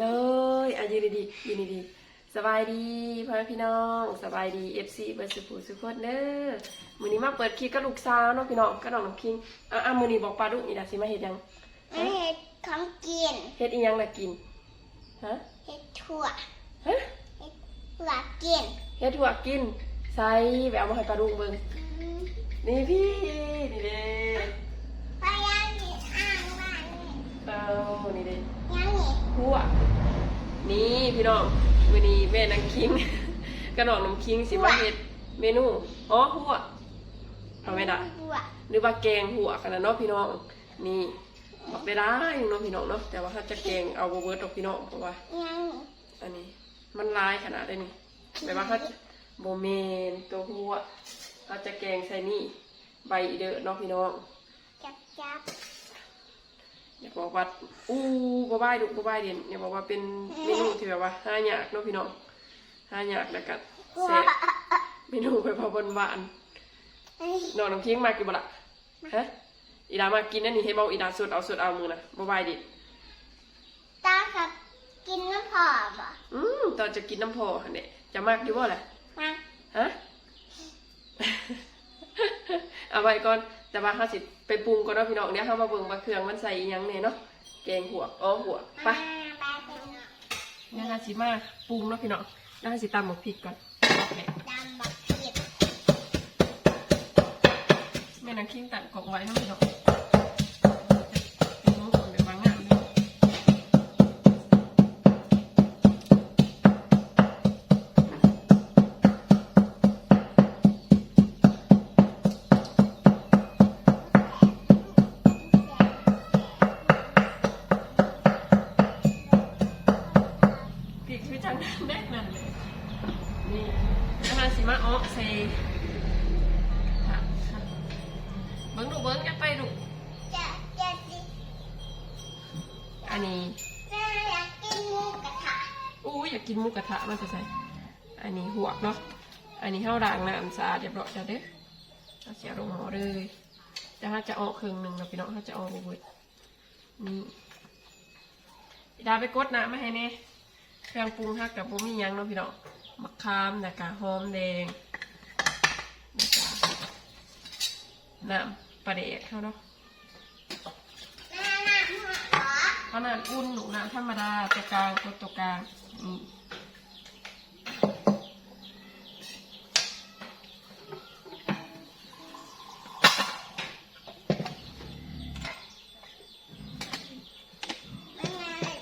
เลยอายุดีๆยืนดีๆสบายดีพ่อแม่พี่น้องสบายดีเอฟซีเบอร์สุภูสุขคนเด้อมื้อนี้มาเปิดคลิปกับลูกสาวเนาะพี่น้องกับน้องน้ำคิงอะอะมื้อนี้บอกปลาดุกนี่ล่ะสิมาเฮ็ดหยังไม่เห็ดของกินเฮ็ดอีหยังล่ะกินฮะเห็ดถั่วฮะเห็ดถั่วกินเฮ็ดถั่วกินใส่ไปเอามาให้ปลาดุกเบิ่งอืมนี่พี่นี่เด้ พยายามนี่อ่างบ้านนี่ เอานี่เด้ ยังนี่ หัว นี่พี่น้องวันนี้แม่นางคิง กระดองน้ำคิงสิมาเฮ็ดเมนูอ๋อหัวเอาไม่ได้ถั่วหรือว่าแกงหัวกันนะเนาะพี่น้อง นี่บอกได้ได้เนาะพี่น้องเนาะแต่ว่าถ้าจะแกงเอาบเวิร์ดดอกพี่น้องเพราะว่ายังนี่อันนี้ มันลายขนาดได้นี่แต่ว่าถ้าโบเมนตัวหัวเขาจะแกงใส่นี่ใบเดอเนาะพี่น้องจับจับ อย่าบอกว่าอู้บ่บายดุบ่บายเด่นอย่าบอกว่าเป็นเมนูที่แบบว่าห้ายากเนาะพี่น้องห้ายากแล้วก็ถั่วแซ่บเมนูไปพอบนหวานเฮ้ยๆน้องน้ำเคียงมากินบ่ล่ะฮะอีดามากินนั่นนี่ให้เบาอีดาสดเอาสดเอามือนะบ่บายดิตากับกินน้ำผอมบ่อืมตอนจะกินน้ำพอหั่นเด้จะมากอยู่บ่ล่ะมาฮะเอาไว้ก่อน แต่ว่าเขาสิไปปรุงก่อนเนาะพี่น้องเดี๋ยวเขามาเบิ่งว่าเครื่องมันใส่อีหยังเนี่เนาะแกงหัวอ๋อหัวไปมาไปเป็นเนาะนี่ค่ะสิมาปรุงเนาะพี่น้องแล้วค่ะสิตำหมกพริกก่อนโอเคดำบักเขียดแม่นางคิงตัดกองไว้เนาะพี่น้อง พริกคือจังแน่นั่นเลยนี่แล้วค่ะสิมาอ้อใส่ค่ะค่ะเบิ้งดูเบิ้งจะไปดูจะจะสิอันนี้แม่อยากกินหมูกระทะอู้อยากกินหมูกระทะมาจะใส่อันนี้หัวเนาะอันนี้ข้าวด่างน้ำสะอาดเรียบร้อยแล้วเด้อเราเสียลงหมอเลยแต่ถ้าจะออกครึ่งหนึ่งเราพี่น้องถ้าจะออกในบุดนี่ดาไปกดน้ำมาให้เน่ เครื่องปรุงฮักกับบุมีหยังเนาะพี่น้องมะขามนะกะหอมแดงนะกะน้ำปลาเดกเขาเนาะน่ะหมูเหรอขนาดอุ่นหนูน้ำธรรมดาตะกลางตัวตัวกลางนี่ แม่น่ะ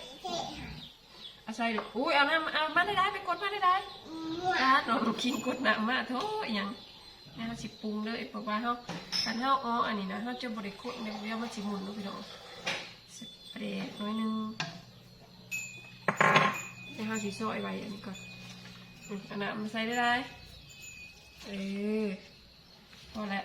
เลยเท่หา เอาใส่ดูอุ้ยเอาน้ำเอามาได้ได้ไปกดมาได้ได้หมูอน้องคิงกดหน้ำมาโถอหยังนี่าสิปรุงเลยเพราะว่าเขาคันเขาอ๋ออันนี้นะเขาจะบริโภคในเรียกว่าสิหมุนเนาะพี่น้องสเปรย์น้อยหนึงให้เขาสิซอยไว้อันนี้ก่อนอันน้ำมาใส่ได้ได้เออพอแล้ว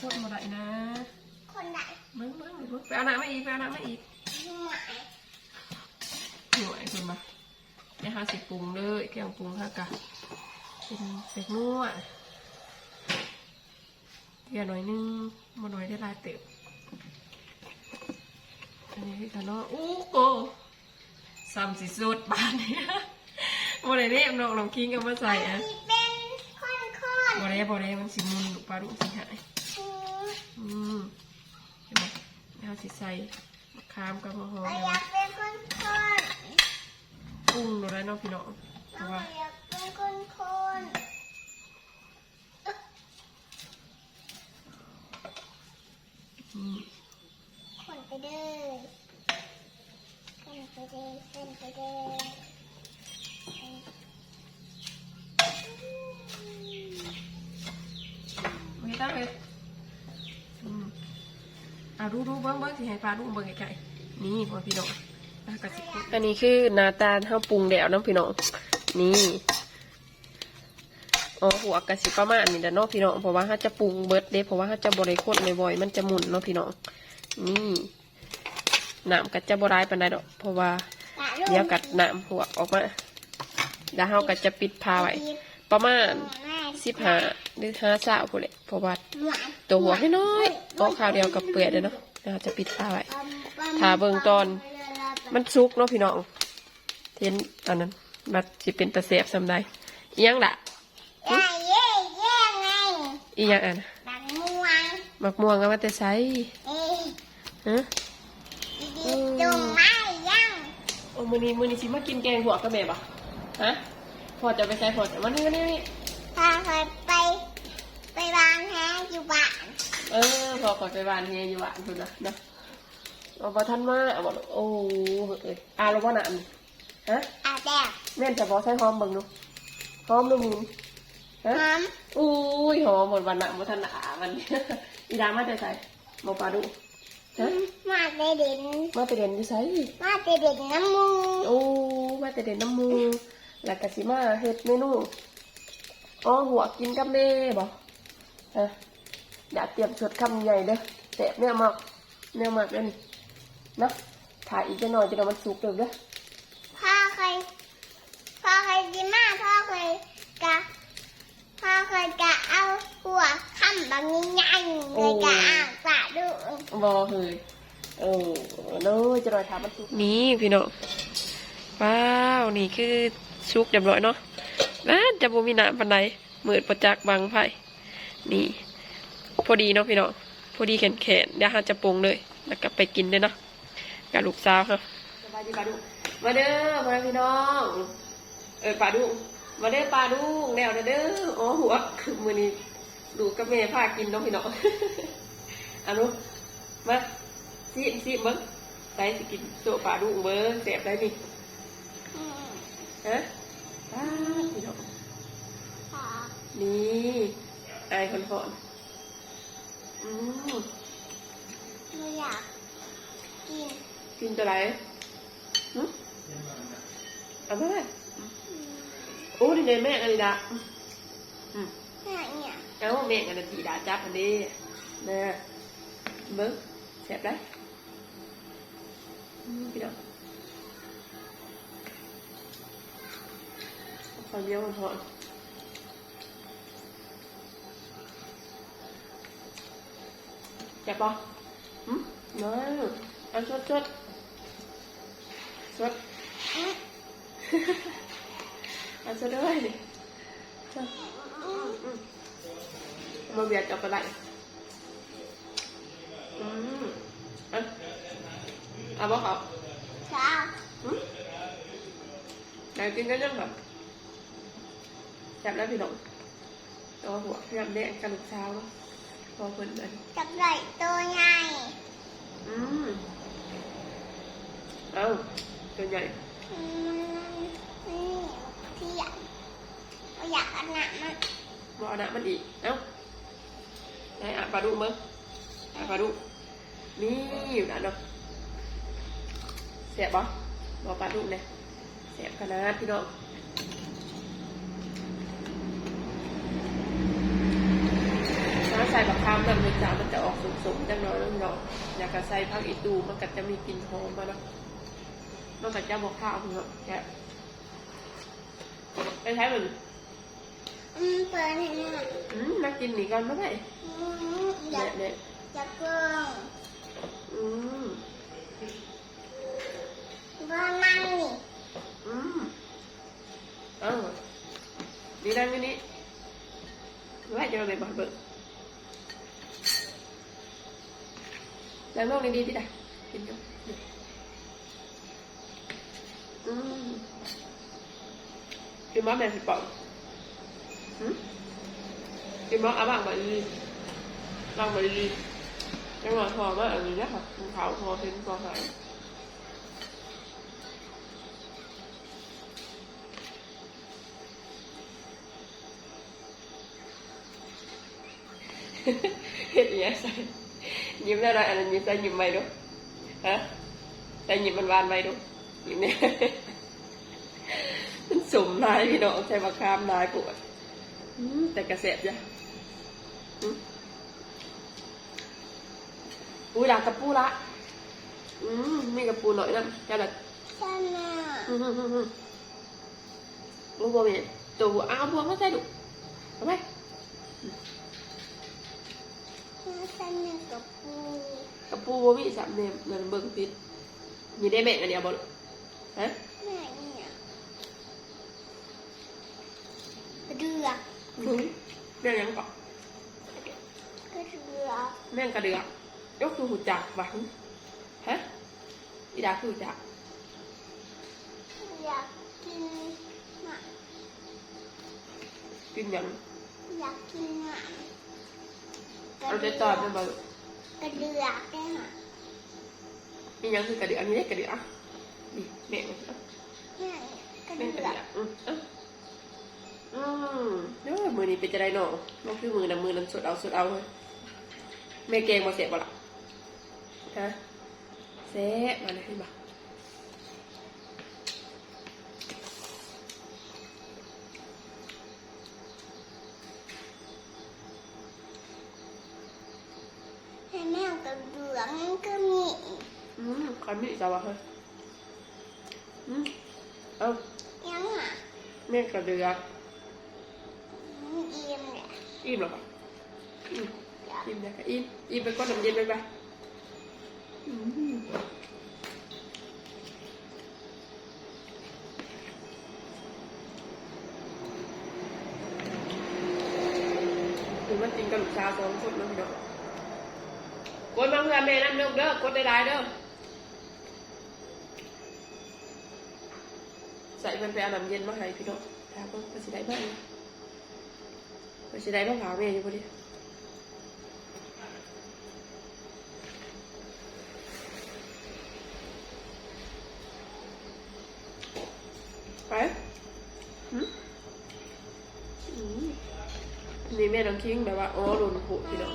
คตรมาได้นะคนไหนเบิ้งเบิ้งเบิ้งไปเอาน้ำมาอีกไปเอาน้ำมาอีกหมูไหนหน่วยคุณมาเนี่ยค่ะสิปรุงเลยเครื่องปรุงค่ะกะเป็นเป็ดนัวเทียหน่อยนึงมาหน่อยได้หลายเติบอันนี้คือกันเนาะอู้โกซ้ำสิสุดบานเนี่ยโมเดลนี่น้องน้องคิงเอามาใส่อะที่เป็นคนคนโมเดลโมเดลมันสิมุนลูกปลาลูกสิหาย อืมอืมเห็นไหมเนี่ยค่ะสิใส่มะขามกับมะฮอเรามอยากเป็นคนคนปรุงหนูได้เนาะพี่น้องเพเราราะว่าอยากเป็นคนคนอืมคนไปเด้อคนไปเด้อคนไปเด้อโอเคตั้งเลยอืมอะ ดูดูเบิ้งเบิ้งที่ให้ปลาดูเบิ้งไกลๆนี่พ่อพี่น้องกระสิอันนี้คือนาตาเท่าปรุงแล้วน้องพี่น้องนี่อ๋อหัวกระสิประมาณนี้แหละเนาะพี่น้องเพราะว่าถ้าจะปรุงเบิดเด้เพราะว่าถ้าจะบริโภคบ่อยๆมันจะหมุนเนาะพี่น้องนี่น้ำก็จะบรายปานใดดอก เพราะว่าเดี๋ยวกัดน้ำหัวออกมาแล้วเฮาก็จะปิดพาไว้ประมาณ สิบห้าหรือห้าสาวพูดเลยเพราะว่าหวานตัวหัวให้น้อยๆเอาข้าวเดียวกับเปลือกเลยเนาะน่าจะปิดตาไว้ถ้าเบิ่งตอน มันซุกเนาะพี่น้องเห็นอันนั้นบัดสิเป็นตะเสียบสำใดอีหยังล่ะย่าเย่เย่ไงอีหยังอันดังม่วงมักม่วงเอามาแต่ไสเอ้ยฮะดีๆจงไม้ยังโอ้มื้อนี้มื้อนี้สิมากินแกงหัวกับแม่บ่ฮะพอจะไปใส่พอจะมานี่นี่นี่ พาเคยไป ไปวางแฮอยู่บ้านเออพอขอไปบ้านเฮียอยู่บ้านพุ่นนะเนาะเอาบ่ทันมาเอาบ่โอ้เอ้ยอาแล้วบ่น่ะอันนี้ฮะอาแดกแม่นจะบ่ใส่หอมเบิ่งดูหอมดูหมูฮะหอมอุ้ยหอมหมดวันน่ะบ่ทันน่ะอามันอีดามาแต่ไสบ่ปลาดุฮะมาเตเด่นมาแต่เด่นอยู่ไสมาเตเด่นน้ำมูโอ้มาแต่เด่นน้ำมูแล้วก็สิมาเฮ็ดเมนู อ๋อหัวกินกับแม่บ่ฮะอยากเตรียมสดคำใหญ่เด้อแซ่บแนวมากแนวมากเด้อนี่นะถ่ายอีกจะหน่อยจะได้มันสุกเด้อเด้อพ่อเคยพ่อเคยกินมาพ่อเคยกะพ่อเคยกะเอาหัวคำบางง่ายๆเลยกะอ่างปะดูบอเฮ้ยเออเลยจะหน่อยถามมันสุกนี่พี่น้องว้าวนี่คือสุกเรียบร้อยเนาะ น่าจะบ่มีน้ำปานใดมืดประจักษ์บางไผ่นี่ พอดีเนาะพี่น้องพอดีแขนแขนๆเดี๋ยวเราจะปรุงเลย แล้วก็ไปกินเลยเนาะกับลูกสาวครับสบายดีปลาดุมาเด้อมาพี่น้องเออปลาดุมาเด้อปลาดุแล้วเด้ออ๋อหัวมือนี้ดูกกับแม่พากินเนาะพี่น้องอันนู้นมาซีมซีมเบิ้งใส่สิกินโซปลาดุเบิ้งเสียบได้นี่อืมฮะอ้าพี่น้องพ่อ นี่ไอายคนพอนอืมไม่อยากกินกินตัวไหนหึเอามาเลยโอ้ดีเลยแม่อันนี้ดาอืมแม่เนี่ยเอาแม่กันทีดาจับอันนี้นะเบิ้งเสียบได้อืมพี่น้องขอเลี้ยวมันพอ เจ็บปะหืมน้อยเอาชดชดชดอืมเอาชดด้วยชดอืมอืมมาเบียดกับอะไรอืมเอะเอาบ่ครับชอบอืมไหนกินกันยังครับจับแล้วพี่น้องตัวหัวพยายามแดงกันลูกเช้าเนาะพ อเพิ่นเลยจับไหล่ตัวใหญ่อืมเอาตัวใหญ่อืมนี่ที่อยากอยากอันนั้นมันบ่เอาหนะมันอีก เอ้าไหนอะปลาดุกมั้งอะปลาดุกนี่อยู่นะเนาะเสียบบ่บ่ปลาดุกเนี่ยเสียบขนาดพี่น้องถ้าใส่บักคามแบบนี้จ้ามันจะออกสุกๆจังน้อยน้องเนาะอยากจะใส่ผักอีตูมันก็จะมีกลิ่นหอมมาเนาะมันก็จะบอกข้าวพี่น้องแค่ไปใช้เหมือนอืมเปิดให้หน่อยอืมมากินหนีกันไม่ได้อืมอยาเนี่ยกเนี่ยอยากเกิงอืมบ้านั่งนี่อืมเอ้านี่นั่งนี่นี่ไว้เจอเลยบ่เบิ่ง แล้วน้องนี่ดีที่ไหนกินกันอืมกินมะแม่สิเป่าอืมกินมะอาบ้างบ่ดีบ้างบ่ดีจังหวะพอมาอันนี้นะคะขาวพอเห็นพอหายเฮ็ดอหยังใส่ ยิ้มได้ไรอันนั้นยิ้มใส่ยิ้มไปดูฮะใส่ยิ้มมันหวานไปดูยิ้มเนี่ยมันสมลายพี่น้องใส่มะขามลายปวดอืมแต่กระเสบจ้ะอืมอุ้ยหลังกระปูละอืมมีกระปูหน่อยนะจ้าละใช่ไหมอืมอืมอืมอืมลูกบ่มีตัวเอาพวงมาใส่ดุเอาไปเส้นหนึ่งกับปูกระปูบ่มีสามเนมเงินเบิ่งติดมีได้แม่งอันเดียวบ่ลูกฮะแม่เนี่ยเรือหืมแม่งยังเกาะก็เรือแม่งกระเดือกยกคือหูจักหวังฮะอีดาคือหูจักอยากกินหมากินหยังอยากกินหมา เอาใจจอดเป็นบ่ลูกระเดือกได้ค่ะมีหยังคือกระเดือกอันนี้กระเดือกนี่แม่งเม่กระแม่งกเดืระอเดืกอืมเออมเด้อมือนี้เป็นจะได้เนาะมันคือมือน้ำมือน้ำสดเอาสดเอาเลยแม่เกงบ่เสียบ่ละฮะเซ่มาเลยให้ม อืมคอยมีอีกแล้ววะเฮ้ยอืมเอายังอะแม่งกระเดือกมันเอี่ยมเลยอิ่มหรอปะอิ่มอิ่มเลยค่ะอิ่มอิ่มไปก้นน้ำเย็นไปไปอืมถึงมันจริงกับลูกสาวสองคนนั่นเด้อกดมาเพื่อแม่นั่นเด้อเด้อกดได้หลายเด้อ ใส่มันไปเอาน้ำเย็นมาให้พี่น้องถามว่ามันสิได้บ้างมันสิได้บ้างหาแม่อยู่พอดีไปหืมนี่แม่น้องคิงแบบว่าอ๋อหลุนผูพี่น้อง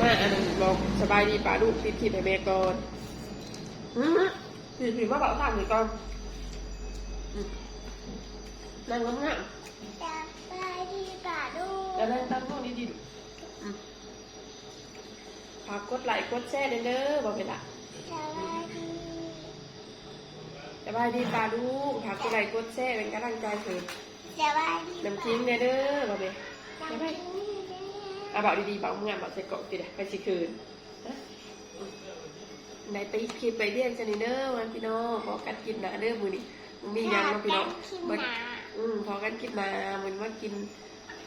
มาอันนั้นบอกสบายดีป่าลูกปิดขีดให้แม่ก่อนอืมผิดผิดว่าเบาถามหน่อยก่อนอืมนั่งงามจะไปที่ป่าดูๆแล้วนั่งตั้งห้องนี้ดีๆอืมฝากกดไลค์กดแชร์เด้อบอกไปละจะไปที่สบายดีป่าลูกฝากกดไลค์กดแชร์เป็นกำลังใจเถิดจะไปที่น้ำทิ้งเนี่ยเด้อบอกไปจะไปที่เอาบอกดีๆบอกงานบอกใส่กล่องสิเด้อไปสิคืนฮะอืม ในไปคลิปไปเรียนกันนี่เด้อวันพี่น้องบอกกันกินหนาเด้อมือนี่มึงมีงานมาพี่น้องคิดเบิดหนาอืมพอกันกินมาเหมือนว่ากิน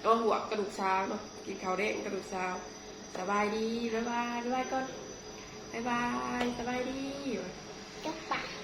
ก็หัวกระดูกซาวเนาะกินข้าวเด้งกระดูกซาวสบายดีบ๊ายบายบ๊ายบายก่อนบ๊ายบายสบายดีจะปาก